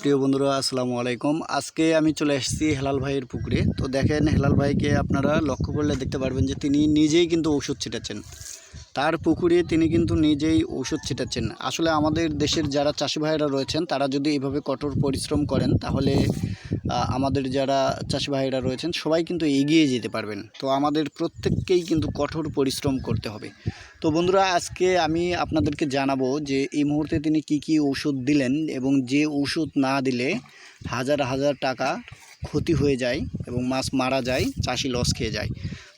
প্রিয় বন্ধুরা, আসসালামু আলাইকুম। আজকে আমি চলে এসেছি হেলাল ভাইয়ের পুকুরে। তো দেখেন, হেলাল ভাইকে আপনারা লক্ষ্য করলে দেখতে পারবেন যে তিনি নিজেই কিন্তু ঔষধ ছিটাচ্ছেন। তার পুকুরে তিনি কিন্তু নিজেই ঔষধ ছিটাচ্ছেন। আসলে আমাদের দেশের যারা চাষি ভাইয়েরা রয়েছেন, তারা যদি এভাবে কঠোর পরিশ্রম করেন, তাহলে আমাদের যারা চাষি ভাইয়েরা রয়েছেন, সবাই কিন্তু এগিয়ে যেতে পারবেন। তো আমাদের প্রত্যেককেই কিন্তু কঠোর পরিশ্রম করতে হবে। তো বন্ধুরা, আজকে আমি আপনাদেরকে জানাব যে এই মুহূর্তে তিনি কি কি ওষুধ দিলেন এবং যে ওষুধ না দিলে হাজার হাজার টাকা ক্ষতি হয়ে যায় এবং মাছ মারা যায়, চাষি লস খেয়ে যায়।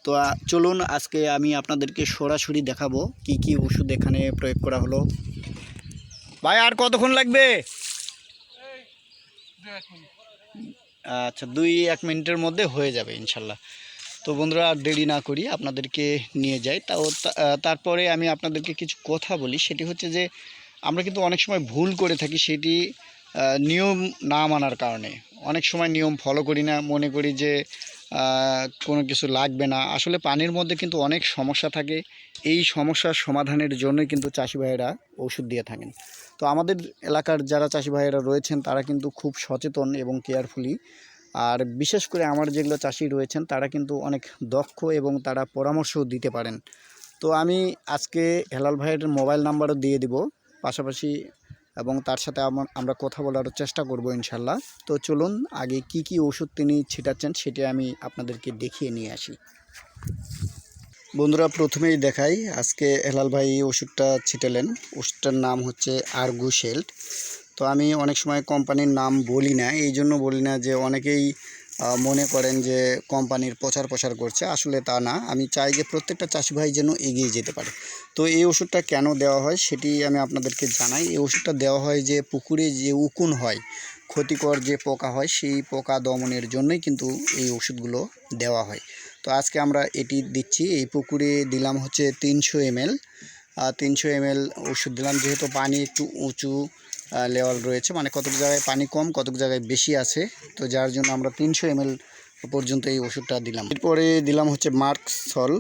তো চলুন আজকে আমি আপনাদেরকে সরাসরি দেখাবো কি কি ওষুধ এখানে প্রয়োগ করা হলো। ভাই, আর কতক্ষণ লাগবে? আচ্ছা দুই এক মিনিটের মধ্যে হয়ে যাবে ইনশাল্লাহ। তো বন্ধুরা, আর দেরি না করি আপনাদেরকে নিয়ে যাই। তাও তারপরে আমি আপনাদেরকে কিছু কথা বলি। সেটি হচ্ছে যে, আমরা কিন্তু অনেক সময় ভুল করে থাকি, সেটি নিয়ম না মানার কারণে। অনেক সময় নিয়ম ফলো করি না, মনে করি যে কোনো কিছু লাগবে না। আসলে পানির মধ্যে কিন্তু অনেক সমস্যা থাকে। এই সমস্যার সমাধানের জন্যই কিন্তু চাষি ভাইয়েরা ওষুধ দিয়ে থাকেন। তো আমাদের এলাকার যারা চাষি ভাইয়েরা রয়েছেন, তারা কিন্তু খুব সচেতন এবং কেয়ারফুলি আর বিশেষ করে আমার যেগুলো চাষি রয়েছেন, তারা কিন্তু অনেক দক্ষ এবং তারা পরামর্শও দিতে পারেন। তো আমি আজকে হেলাল ভাইয়ের মোবাইল নাম্বারও দিয়ে দিব। পাশাপাশি এবং তার সাথে আমার কথা বলার চেষ্টা করব ইনশাল্লাহ। তো চলুন, আগে কি কি ওষুধ তিনি ছিটাচ্ছেন সেটি আমি আপনাদেরকে দেখিয়ে নিয়ে আসি। বন্ধুরা, প্রথমেই দেখাই, আজকে হেলাল ভাই এই ওষুধটা ছিটালেন। ওষুধটার নাম হচ্ছে আর্গুশেল্ট। তো আমি অনেক সময় কোম্পানির নাম বলি না, এই জন্য বলি না যে অনেকেই মনে করেন যে কোম্পানির প্রচার প্রসার করছে, আসলে তা না। আমি চাই যে প্রত্যেকটা চাষি ভাই যেন এগিয়ে যেতে পারে। তো এই ওষুধটা কেন দেওয়া হয় সেটি আমি আপনাদেরকে জানাই। এই ওষুধটা দেওয়া হয় যে পুকুরে যে উকুন হয়, ক্ষতিকর যে পোকা হয়, সেই পোকা দমনের জন্যই কিন্তু এই ওষুধগুলো দেওয়া হয়। তো আজকে আমরা এটি দিচ্ছি। এই পুকুরে দিলাম হচ্ছে তিনশো এমএল। তিনশো এমএল ওষুধ দিলাম। যেহেতু পানি একটু উঁচু লেভেল রয়েছে। মানে কতক জায়গায় পানি কম কতক জায়গায় বেশি আছে। তো যার জন্য আমরা তিনশো এমএল পর্যন্ত এই ওষুধটা দিলাম। এরপরে দিলাম হচ্ছে মার্ক সল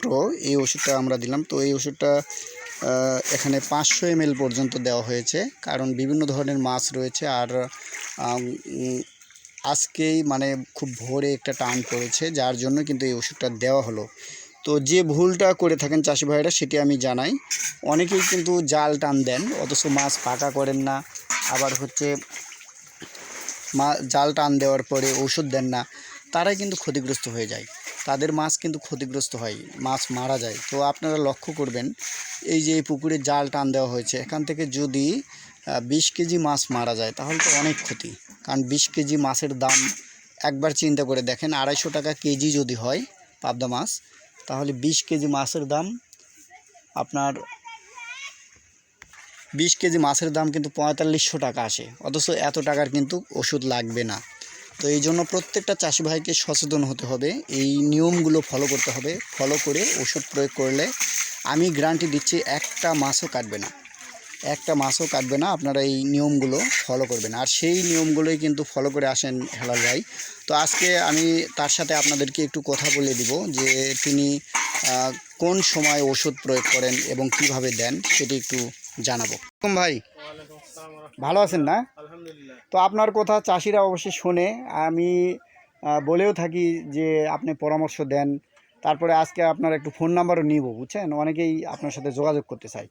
প্রো এই ওষুধটা আমরা দিলাম। তো এই ওষুধটা এখানে পাঁচশো এমএল পর্যন্ত দেওয়া হয়েছে। কারণ বিভিন্ন ধরনের মাছ রয়েছে। আর আজকেই মানে খুব ভোরে একটা টান পড়েছে। যার জন্য কিন্তু এই ওষুধটা দেওয়া হলো। তো যে ভুলটা করে থাকেন চাষি ভাইরা, সেটি আমি জানাই। অনেকেই কিন্তু জাল টান দেন, অথচ মাছ পাকা করেন না। আবার হচ্ছে মা, জাল টান দেওয়ার পরে ওষুধ দেন না। তারাই কিন্তু ক্ষতিগ্রস্ত হয়ে যায়। তাদের মাছ কিন্তু ক্ষতিগ্রস্ত হয়, মাছ মারা যায়। তো আপনারা লক্ষ্য করবেন, এই যে এই পুকুরে জাল টান দেওয়া হয়েছে, এখান থেকে যদি বিশ কেজি মাছ মারা যায়, তাহলে তো অনেক ক্ষতি। কারণ বিশ কেজি মাছের দাম একবার চিন্তা করে দেখেন, আড়াইশো টাকা কেজি যদি হয় পাবদা মাছ তাহলে বিশ কেজি মাছের দাম আপনার বিশ কেজি মাছের দাম কিন্তু পঁয়তাল্লিশশো টাকা আসে। অথচ এত টাকার কিন্তু ওষুধ লাগবে না। তো এই জন্য প্রত্যেকটা চাষি ভাইকে সচেতন হতে হবে। এই নিয়মগুলো ফলো করতে হবে। ফলো করে ওষুধ প্রয়োগ করলে আমি গ্যারান্টি দিচ্ছি একটা মাছও কাটবে না। একটা মাছও কাটবে না আপনারা এই নিয়মগুলো ফলো করবেন। আর সেই নিয়মগুলোই কিন্তু ফলো করে আসেন হেলাল ভাই। তো আজকে আমি তার সাথে আপনাদেরকে একটু কথা বলে দিব যে তিনি কোন সময় ওষুধ প্রয়োগ করেন এবং কীভাবে দেন সেটি একটু জানাব। ভাই। ভালো আছেন না? তো আপনার কথা চাষিরা অবশ্যই শোনে আমি বলেও থাকি যে আপনি পরামর্শ দেন তারপরে আজকে আপনার একটু ফোন নাম্বারও নিব বুঝছেন? অনেকেই আপনার সাথে যোগাযোগ করতে চাই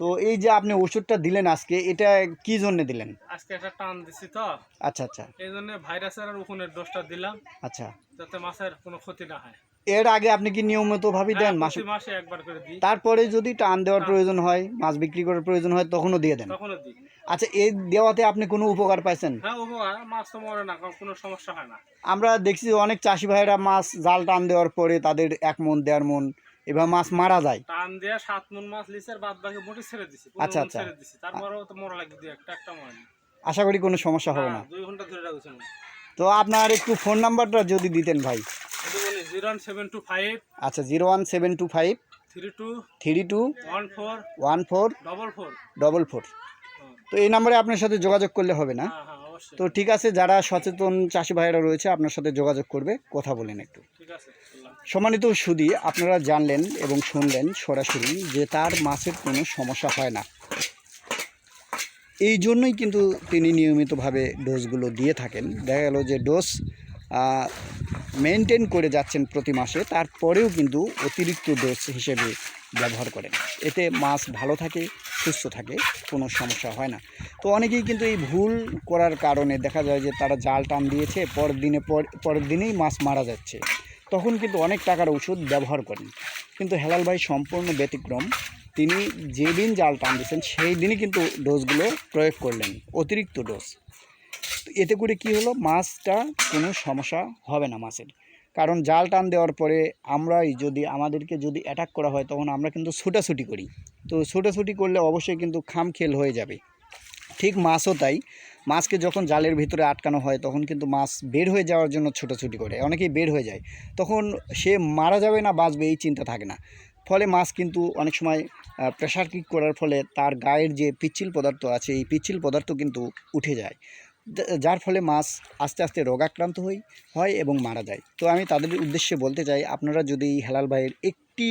তো এই যে আপনি ওষুধটা দিলেন আজকে এটা কি জন্য দিলেন? আজকে একটা টান দিছি তো। আচ্ছা আচ্ছা। এই জন্য ভাইরাসের আর উকুনের ডোজটা দিলাম। আচ্ছা। যাতে মাছের কোনো ক্ষতি না হয়। এর আগে আপনি কি নিয়মিতভাবে দেন মাসে? মাসে একবার করে দিই। তারপরে যদি টান দেওয়ার হ্যাঁ। প্রয়োজন হয় মাছ বিক্রি করার প্রয়োজন হয় তখনও দিয়ে দেন। তখনও দিই। আচ্ছা এই দেওয়াতে আপনি কোনো উপকার পাইছেন? হ্যাঁ উপকার। মাছ তো মরে না কোনো সমস্যা হয় না। আমরা দেখছি অনেক চাষি ভাইরা মাছ জাল টান দেওয়ার পরে তাদের এক মন দেড় মন এবার মাছ মারা যায়। টান দিয়ে সাত মন মাছ লিছে আর বাদ বাকি মোটি ছেড়ে দিছি আচ্ছা, আচ্ছা। ছেড়ে দিছি। তারপরেও তো মরা লাগে দুই একটা একটা মরে আশা করি কোনো সমস্যা হবে না। দুই ঘণ্টা ধরে রাখছেন তো আপনার একটু ফোন নাম্বারটা যদি দিতেন ভাই। জিরো সেভেন টু ফাইভ আচ্ছা zero one seven two five three two three two one four one four double four. Double four. তো এই নাম্বারে আপনার সাথে যোগাযোগ করলে হবে না। হ্যাঁ হ্যাঁ তো ঠিক আছে যারা সচেতন চাষি ভাইয়েরা রয়েছে আপনার সাথে যোগাযোগ করবে কথা বলেন একটু। সম্মানিত সুদী আপনারা জানলেন এবং শুনলেন সরাসরি যে তার মাছের কোনো সমস্যা হয় না। এই জন্যই কিন্তু তিনি নিয়মিতভাবে ডোজগুলো দিয়ে থাকেন। দেখা গেল যে ডোজ মেনটেন করে যাচ্ছেন প্রতি মাসে তারপরেও কিন্তু অতিরিক্ত ডোজ হিসেবে ব্যবহার করেন। এতে মাছ ভালো থাকে, সুস্থ থাকে, কোনো সমস্যা হয় না। তো অনেকেই কিন্তু এই ভুল করার কারণে দেখা যায় যে তারা জাল টান দিয়েছে, পরের দিনে পর- পরের দিনেই মাছ মারা যাচ্ছে। তখন কিন্তু অনেক টাকার ওষুধ ব্যবহার করেন। কিন্তু হেলাল ভাই সম্পূর্ণ ব্যতিক্রম। তিনি যেদিন জাল টান দিয়েছেন, সেই দিনই কিন্তু ডোজগুলো প্রয়োগ করলেন, অতিরিক্ত ডোজ। এতে করে কি হলো? মাছটা কোনো সমস্যা হবে না মাছের। কারণ জাল টান দেওয়ার পরে আমরাই যদি আমাদেরকে যদি অ্যাটাক করা হয়, তখন আমরা কিন্তু ছুটাছুটি করি। তো ছুটাছুটি করলে অবশ্যই কিন্তু খাম খেল হয়ে যাবে। ঠিক মাছও তাই। মাছকে যখন জালের ভিতরে আটকানো হয়, তখন কিন্তু মাছ বের হয়ে যাওয়ার জন্য ছোটাছুটি করে। অনেকেই বের হয়ে যায়। তখন সে মারা যাবে না, বাঁচবে এই চিন্তা থাকে না। ফলে মাছ কিন্তু অনেক সময় প্রেশার কিক করার ফলে তার গায়ের যে পিচ্ছিল পদার্থ আছে, এই পিচ্ছিল পদার্থ কিন্তু উঠে যায়। যার ফলে মাছ আস্তে আস্তে রোগাক্রান্ত হই, হয় এবং মারা যায়। তো আমি তাদের উদ্দেশ্যে বলতে চাই, আপনারা যদি হেলাল ভাইয়ের একটি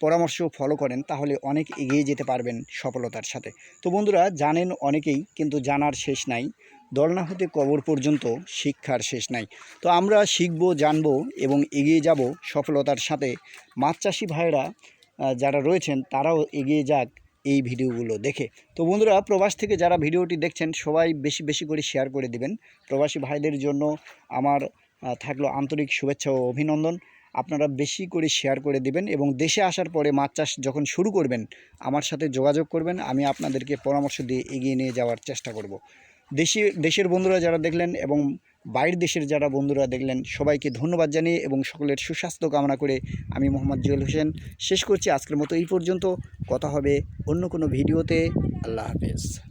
পরামর্শ ফলো করেন, তাহলে অনেক এগিয়ে যেতে পারবেন সফলতার সাথে। তো বন্ধুরা, জানেন অনেকেই, কিন্তু জানার শেষ নাই। দলনা হতে কবর পর্যন্ত শিক্ষার শেষ নাই। তো আমরা শিখব, জানব এবং এগিয়ে যাব সফলতার সাথে। মাছ চাষি ভাইয়েরা যারা রয়েছেন, তারাও এগিয়ে যাক। এই ভিডিওগুলো দেখে। তো বন্ধুরা, প্রবাস থেকে যারা ভিডিওটি দেখছেন, সবাই বেশি বেশি করে শেয়ার করে দিবেন। প্রবাসী ভাইদের জন্য আমার থাকল আন্তরিক শুভেচ্ছা ও অভিনন্দন। আপনারা বেশি করে শেয়ার করে দিবেন এবং দেশে আসার পরে মাছ চাষ যখন শুরু করবেন, আমার সাথে যোগাযোগ করবেন। আমি আপনাদেরকে পরামর্শ দিয়ে এগিয়ে নিয়ে যাওয়ার চেষ্টা করব। দেশি, দেশের বন্ধুরা যারা দেখলেন এবং বাইরের দেশের যারা বন্ধুরা দেখলেন, সবাইকে ধন্যবাদ জানিয়ে এবং সকলের সুস্বাস্থ্য কামনা করে আমি মোহাম্মদ জুয়েল হোসেন। শেষ করছি আজকের মতো এই পর্যন্ত। কথা হবে অন্য কোনো ভিডিওতে। আল্লাহ হাফেজ।